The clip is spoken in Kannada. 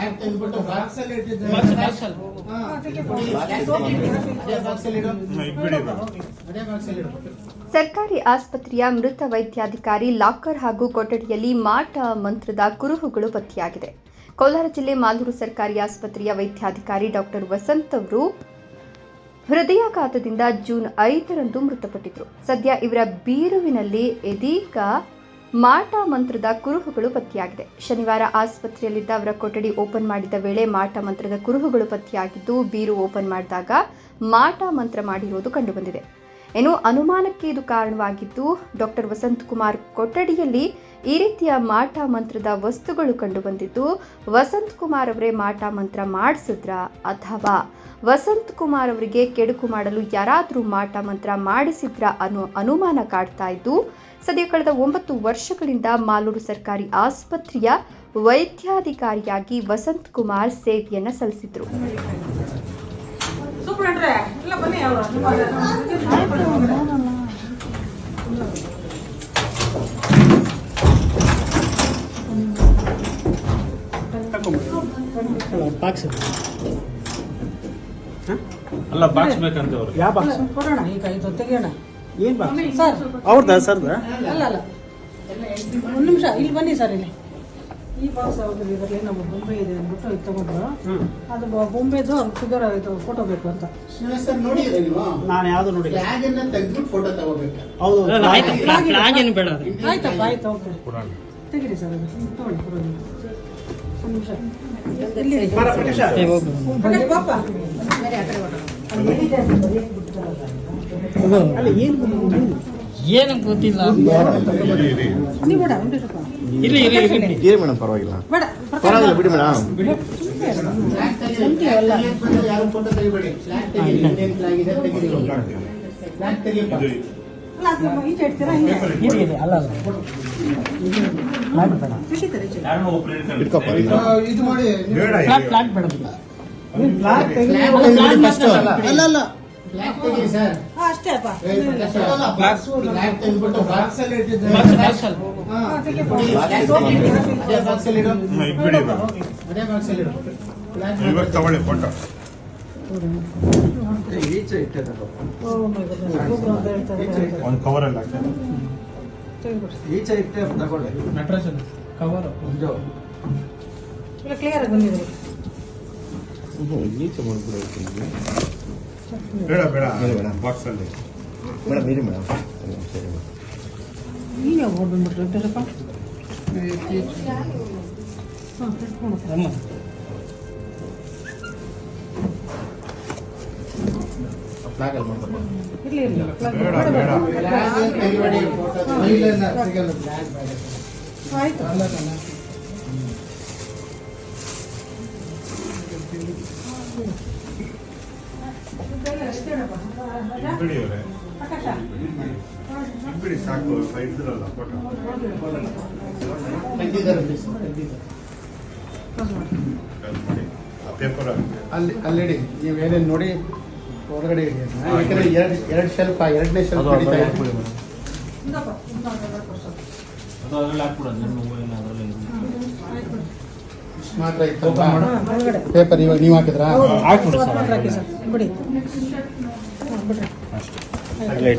ಟ್ಯಾಗ್ ತೆಗೆದ್ಬಿಟ್ಟು ಬಾಕ್ಸ್ ಅಲ್ಲಿ ಇಟ್ಟಿದ್ರೆ ಹಾ. ಅದೇ ಬಾಕ್ಸ್ ಅಲ್ಲಿ ಇಡು. ಅದೇ ಬಾಕ್ಸ್ ಅಲ್ಲಿ ಇಡು. ಸರ್ಕಾರಿ ಆಸ್ಪತ್ರೆಯ ಮೃತ ವೈದ್ಯಾಧಿಕಾರಿ ಲಾಕರ್ ಹಾಗೂ ಕೊಠಡಿಯಲ್ಲಿ ಮಾಟ ಮಂತ್ರದ ಕುರುಹುಗಳು ಪತ್ತೆಯಾಗಿದೆ. ಕೋಲಾರ ಜಿಲ್ಲೆ ಮಾಲೂರು ಸರ್ಕಾರಿ ಆಸ್ಪತ್ರೆಯ ವೈದ್ಯಾಧಿಕಾರಿ ಡಾಕ್ಟರ್ ವಸಂತ್ ಅವರು ಹೃದಯಾಘಾತದಿಂದ ಜೂನ್ ಐದರಂದು ಮೃತಪಟ್ಟಿದ್ರು. ಸದ್ಯ ಇವರ ಬೀರುವಿನಲ್ಲಿ ಇದೀಗ ಮಾಟ ಮಂತ್ರದ ಕುರುಹುಗಳು ಪತ್ತೆಯಾಗಿದೆ. ಶನಿವಾರ ಆಸ್ಪತ್ರೆಯಲ್ಲಿದ್ದ ಅವರ ಕೊಠಡಿ ಓಪನ್ ಮಾಡಿದ ವೇಳೆ ಮಾಟ ಮಂತ್ರದ ಕುರುಹುಗಳು ಪತ್ತೆಯಾಗಿದ್ದು, ಬೀರು ಓಪನ್ ಮಾಡಿದಾಗ ಮಾಟ ಮಂತ್ರ ಮಾಡಿರುವುದು ಕಂಡುಬಂದಿದೆ. ಏನು ಅನುಮಾನಕ್ಕೆ ಇದು ಕಾರಣವಾಗಿದ್ದು, ಡಾಕ್ಟರ್ ವಸಂತ್ ಕುಮಾರ್ ಕೊಠಡಿಯಲ್ಲಿ ಈ ರೀತಿಯ ಮಾಟ ಮಂತ್ರದ ವಸ್ತುಗಳು ಕಂಡುಬಂದಿದ್ದು ವಸಂತ್ ಕುಮಾರ್ ಅವರೇ ಮಾಟ ಮಂತ್ರ ಮಾಡಿಸಿದ್ರ ಅಥವಾ ವಸಂತ್ ಕುಮಾರ್ ಅವರಿಗೆ ಕೆಡುಕು ಮಾಡಲು ಯಾರಾದರೂ ಮಾಟ ಮಂತ್ರ ಮಾಡಿಸಿದ್ರ ಅನ್ನೋ ಅನುಮಾನ ಕಾಡ್ತಾ ಇದ್ದು ಸದ್ಯ ಕಳೆದ ಒಂಬತ್ತು ವರ್ಷಗಳಿಂದ ಮಾಲೂರು ಸರ್ಕಾರಿ ಆಸ್ಪತ್ರೆಯ ವೈದ್ಯಾಧಿಕಾರಿಯಾಗಿ ವಸಂತ್ ಕುಮಾರ್ ಸೇವೆಯನ್ನ ಸಲ್ಲಿಸಿದ್ರು. ಸೂಪ್ರಂಡ್ರೆ ಬಾಕ್ಸ್ ಅಲ್ಲ ಬಾಕ್ಸ್ ಬೇಕಂತ ಅವ್ರು ಯಾವ ಬಾಕ್ಸ್ ಕೊಡೋಣ ಈಗ ಇದು ತೆಗಿಯೋಣ ಏನು ಬಾಕ್ಸ್ ಸರ್ ಅವ್ರದಾ ಸರ್ದ? ಅಲ್ಲ ಅಲ್ಲ. ಒಂದು ನಿಮಿಷ ಇಲ್ಲಿ ಬನ್ನಿ ಸರ್ ಇಲ್ಲಿ. ಈ ಬಾಕ್ಸ್ ಯಾವ್ದು ಇದರಲ್ಲಿ ನಮ್ಮ ಬೊಂಬೆ ಇದೆ ಅಂದ್ಬಿಟ್ಟು ಇದು ತಗೊಂಡ್ರು. ಅದು ಬೊಂಬೆದು ಅವ್ರ ಫಿಗರ್ ಇದು ಫೋಟೋ ಬೇಕು ಅಂತ. ನಾನು ಯಾವ್ದು ನೋಡಿ ಫೋಟೋ ತಗೋಬೇಕು? ಹೌದು ಆಯ್ತಪ್ಪ ಆಯ್ತು ಓಕೆ ತೆಗಿರಿ ಸರ್ ಅದು. ತಗೊಳ್ಳಿ ಪರವಾಗಿಲ್ಲ ಏನ್ ಏನು ಗೊತ್ತಿಲ್ಲ ನೀವು ಬೇಡ ಒಂದು ನಿಮಿಷ ಇರ್ಲಿ ಇರ್ಲಿ ಇರ್ಲಿ ಇರಿ ಮೇಡಮ್ ಪರವಾಗಿಲ್ಲ ಬೇಡ ಪರವಾಗಿಲ್ಲ ಬಿಡಿ ಮೇಡಮ್ ಫ್ಲಾಗ್ ತೆಗಿಯಕ್ಕೆ ಬಂದ್ರೆ ಯಾರು ಫೋಟೋ ತೆಗಿಬೇಡಿ ಫ್ಲಾಗ್ ತೆಗೀರಿ ಇಂಡಿಯನ್ ಫ್ಲಾಗ್ ಇದೆ ತೆಗೀರಿ ಫ್ಲಾಗ್ ತೆಗಿಯಪ್ಪ ಇದು. ಮಾಡಿ. ಅಲ್ಲ? ಅಲ್ಲ ಅಷ್ಟೇ. ಅದೇ ಇಡು. ತಗೊಳ್ಳಿ ಫೋಟೋ ಒಂದು ಕವರ್ ಅಲ್ಲಿ ಹಾಕಿ ತೆಗಿಬಿಡಿ ನಟರಾಜನ್ ಕವರ್ ಇಲ್ಲ ಕ್ಲಿಯರ್ ಆಗಿ ಬಂದಿದೆ ಈಚೆ ಮಾಡ್ಬಿಡು. ಬೇಡ ಬೇಡ ಬೇಡ, ಬೇಡ. ಬಾಕ್ಸ್ ಅಲ್ಲಿ ಮೇಡಮ್ ಇರಿ ಮೇಡಮ್ ಸರಿ ಮೇಡಮ್. ಈಗ ಓಡ್ ಬಂದ್ಬಿಟ್ರೆ ಹಾಂ ಅವರೇ. ಪ್ರಕಾಶ ಇಟ್ಬಿಡಿ ಸಾಕು ಇದ್ರಲ್ಲ ಫೋಟೋ ತೆಗ್ದಿದ್ದಾರೆ ಅಲ್ಲಿ ಅಲ್ಲಿಡಿ ನೀವು ಏನೇನು ನೋಡಿ ಹೊರಗಡೆ. ಯಾಕಂದ್ರೆ ಎರಡು ಎರಡು ಶೆಲ್ಫ್ ಎರಡನೇ ಶೆಲ್ಫ್ ಹಿಡಿತಾ ಇದೆ. ಅದು ಅದ್ರಲ್ಲಿ ಹಾಕ್ಬಿಡೋದು ನನ್ನ ಅದ್ರಲ್ಲಿ ಮಾತ್ರ ಇತ್ತು ಪೇಪರ್ ಇವಾಗ ನೀವು ಹಾಕಿದ್ರಾ? ಹಾಕ್ಬಿಡು ಸರ್. ಹಾಕಿ ಸರ್. ಬಿಡಿ ಅಲ್ಲೇ